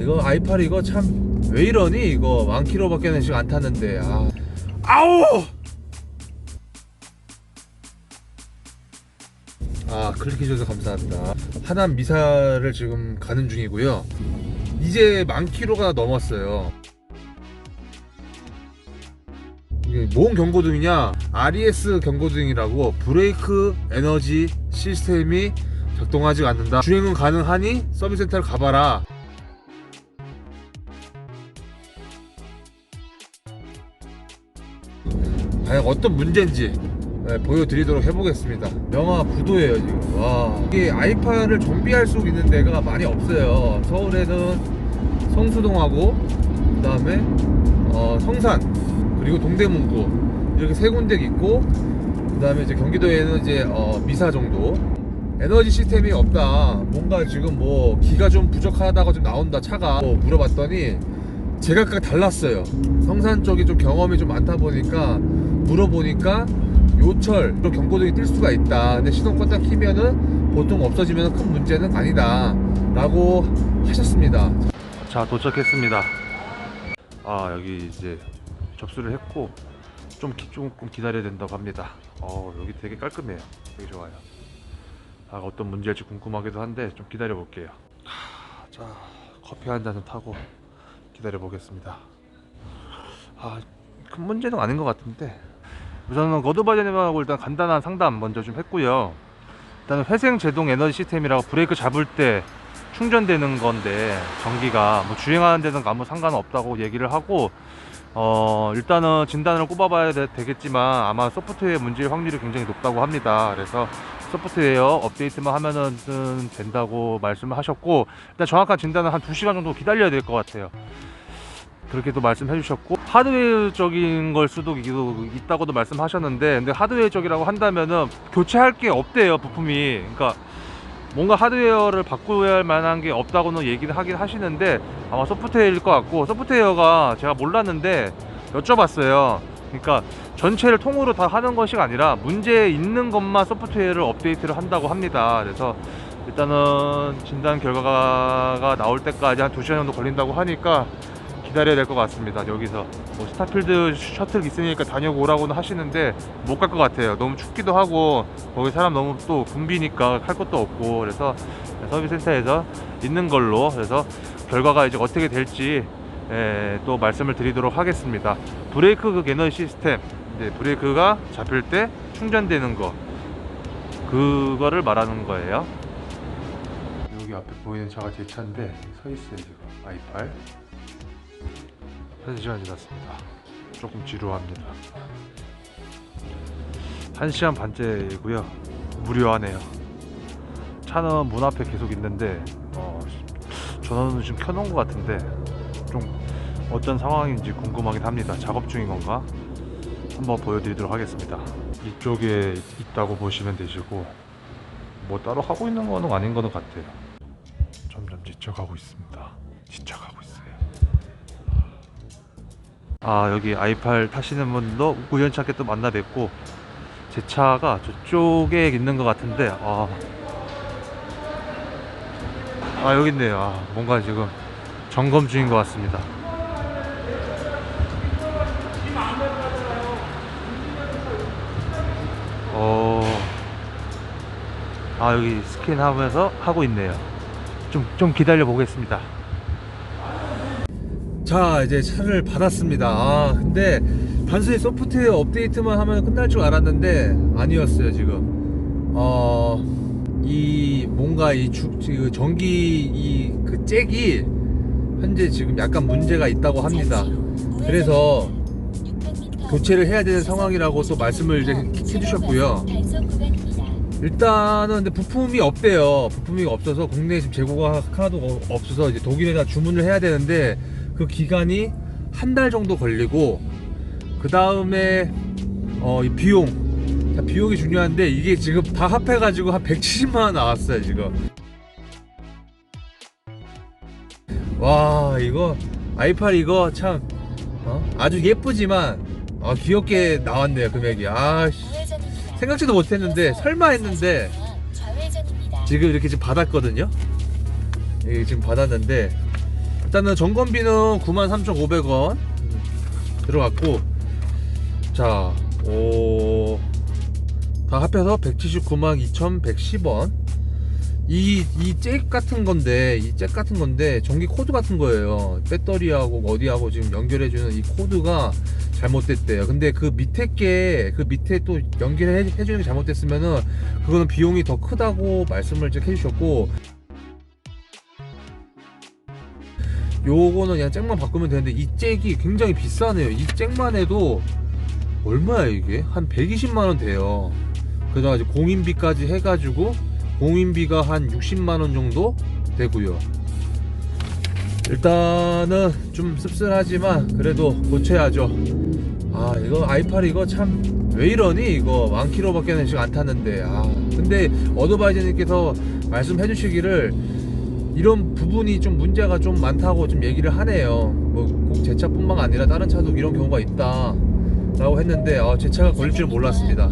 이거 i8 이거 참 왜 이러니? 이거 만 킬로밖에 는 지금 안 탔는데. 아. 아우 아 클릭해줘서 감사합니다. 하남 미사를 지금 가는 중이고요. 이제 만 킬로가 넘었어요. 이게 뭔 경고등이냐? RES 경고등이라고 브레이크 에너지 시스템이 작동하지 않는다. 주행은 가능하니 서비스 센터를 가봐라 어떤 문제인지 네, 보여드리도록 해보겠습니다. 영하 9도예요 지금. 와 이게 아이파를 정비할 수 있는 데가 많이 없어요. 서울에는 성수동하고 그 다음에 어, 성산 그리고 동대문구 이렇게 세 군데 있고 그 다음에 이제 경기도에는 이제 어, 미사 정도. 에너지 시스템이 없다. 뭔가 지금 뭐 기가 좀 부족하다고 좀 나온다 차가 뭐 물어봤더니 제각각 달랐어요. 성산 쪽이 좀 경험이 좀 많다 보니까 물어보니까 요철 또 경고등이 뜰 수가 있다. 근데 시동 껐다 키면은 보통 없어지면 큰 문제는 아니다.라고 하셨습니다. 자 도착했습니다. 아 여기 이제 접수를 했고 좀 기, 조금 기다려야 된다고 합니다. 어 여기 되게 깔끔해요. 되게 좋아요. 아 어떤 문제일지 궁금하기도 한데 좀 기다려 볼게요. 자 커피 한 잔을 타고 기다려 보겠습니다. 아, 큰 문제는 아닌 것 같은데 우선은 거두바제님하고 일단 간단한 상담 먼저 좀 했고요. 일단은 회생 제동 에너지 시스템이라고 브레이크 잡을 때 충전되는 건데 전기가 뭐 주행하는 데는 아무 상관 없다고 얘기를 하고 어 일단은 진단을 꼽아봐야 되, 되겠지만 아마 소프트웨어 문제일 확률이 굉장히 높다고 합니다. 그래서 소프트웨어 업데이트만 하면은 된다고 말씀을 하셨고 일단 정확한 진단은 한 2시간 정도 기다려야 될 것 같아요. 그렇게도 말씀해 주셨고 하드웨어적인 걸 수도 있- 있다고도 말씀하셨는데 근데 하드웨어적이라고 한다면은 교체할 게 없대요 부품이. 그러니까 뭔가 하드웨어를 바꿔야 할 만한 게 없다고는 얘기를 하긴 하시는데 아마 소프트웨어일 것 같고 소프트웨어가 제가 몰랐는데 여쭤봤어요. 그러니까 전체를 통으로 다 하는 것이 아니라 문제 있는 것만 소프트웨어를 업데이트를 한다고 합니다. 그래서 일단은 진단 결과가 나올 때까지 한 2시간 정도 걸린다고 하니까 기다려야 될 것 같습니다. 여기서 뭐 스타필드 셔틀 있으니까 다녀오라고는 하시는데 못 갈 것 같아요. 너무 춥기도 하고 거기 사람 너무 또 붐비니까 할 것도 없고 그래서 서비스 센터에서 있는 걸로 그래서 결과가 이제 어떻게 될지 예, 또 말씀을 드리도록 하겠습니다. 브레이크 그 에너지 시스템 이제 브레이크가 잡힐 때 충전되는 거 그거를 말하는 거예요. 여기 앞에 보이는 차가 제 차인데 서 있어요 지금 i8 1시간 지났습니다. 조금 지루합니다. 1시간 반째이고요. 무료하네요. 차는 문 앞에 계속 있는데 어, 전원은 지금 켜놓은 것 같은데 좀 어떤 상황인지 궁금하긴 합니다. 작업 중인 건가? 한번 보여드리도록 하겠습니다. 이쪽에 있다고 보시면 되시고 뭐 따로 하고 있는 거는 아닌 거는 같아요. 점점 지쳐가고 있습니다. 지쳐가고. 아 여기 i8 타시는 분도 우연찮게 또 만나 뵙고 제 차가 저쪽에 있는 것 같은데 아, 아 여기 있네요. 아, 뭔가 지금 점검 중인 것 같습니다. 어... 아 여기 스캔 하면서 하고 있네요. 좀, 좀 기다려 보겠습니다 자 이제 차를 받았습니다. 아 근데 단순히 소프트웨어 업데이트만 하면 끝날 줄 알았는데 아니었어요 지금. 어 이 뭔가 이 주, 그 전기 이 그 잭이 현재 지금 약간 문제가 있다고 합니다. 그래서 교체를 해야 되는 상황이라고 또 말씀을 이제 해주셨고요. 일단은 근데 부품이 없대요. 부품이 없어서 국내에 지금 재고가 하나도 어- 없어서 이제 독일에다 주문을 해야 되는데 그 기간이 한 달 정도 걸리고 그 다음에 어, 이 비용 자, 비용이 중요한데 이게 지금 다 합해가지고 한 170만 원 나왔어요 지금. 와 이거 i8 이거 참 어? 아주 예쁘지만 아, 귀엽게 나왔네요 금액이. 아씨. 생각지도 못했는데 설마 했는데 지금 이렇게 지금 받았거든요. 예, 지금 받았는데 일단은 점검비는 93,500원 들어갔고 자, 오, 다 합해서 179만 2,110원. 이, 이 잭 같은 건데, 이 잭 같은 건데, 전기 코드 같은 거예요. 배터리하고 어디하고 지금 연결해주는 이 코드가 잘못됐대요. 근데 그 밑에 게, 그 밑에 또 연결해주는 게 잘못됐으면은, 그거는 비용이 더 크다고 말씀을 쭉 해주셨고, 요거는 그냥 잭만 바꾸면 되는데, 이 잭이 굉장히 비싸네요. 이 잭만 해도, 얼마야 이게? 한 120만원 돼요. 그다가 이제 공인비까지 해가지고 공인비가 한 60만원 정도 되고요. 일단은 좀 씁쓸하지만 그래도 고쳐야죠. 아 이거 i8 이거 참 왜 이러니 이거 만 킬로밖에 지금 안 탔는데 아 근데 어드바이저님께서 말씀해 주시기를 이런 부분이 좀 문제가 좀 많다고 좀 얘기를 하네요 뭐 꼭 제 차뿐만 아니라 다른 차도 이런 경우가 있다 라고 했는데 아, 제 차가 걸릴 줄 몰랐습니다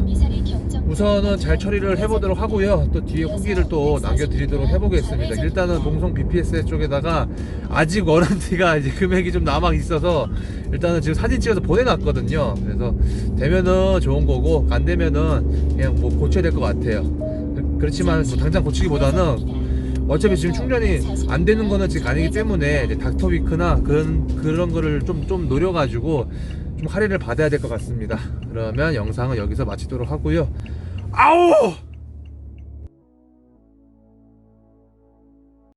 우선은 잘 처리를 해보도록 하고요. 또 뒤에 후기를 또 남겨드리도록 해보겠습니다. 일단은 동성 BPS 쪽에다가 아직 워런티가 이제 금액이 좀 남아 있어서 일단은 지금 사진 찍어서 보내놨거든요. 그래서 되면은 좋은 거고 안 되면은 그냥 뭐 고쳐야 될 것 같아요. 그- 그렇지만 뭐 당장 고치기보다는 어차피 지금 충전이 안 되는 거는 지금 아니기 때문에 닥터위크나 그런 그런 거를 좀 좀 노려가지고 좀 할인을 받아야 될 것 같습니다. 그러면 영상은 여기서 마치도록 하고요. 아우!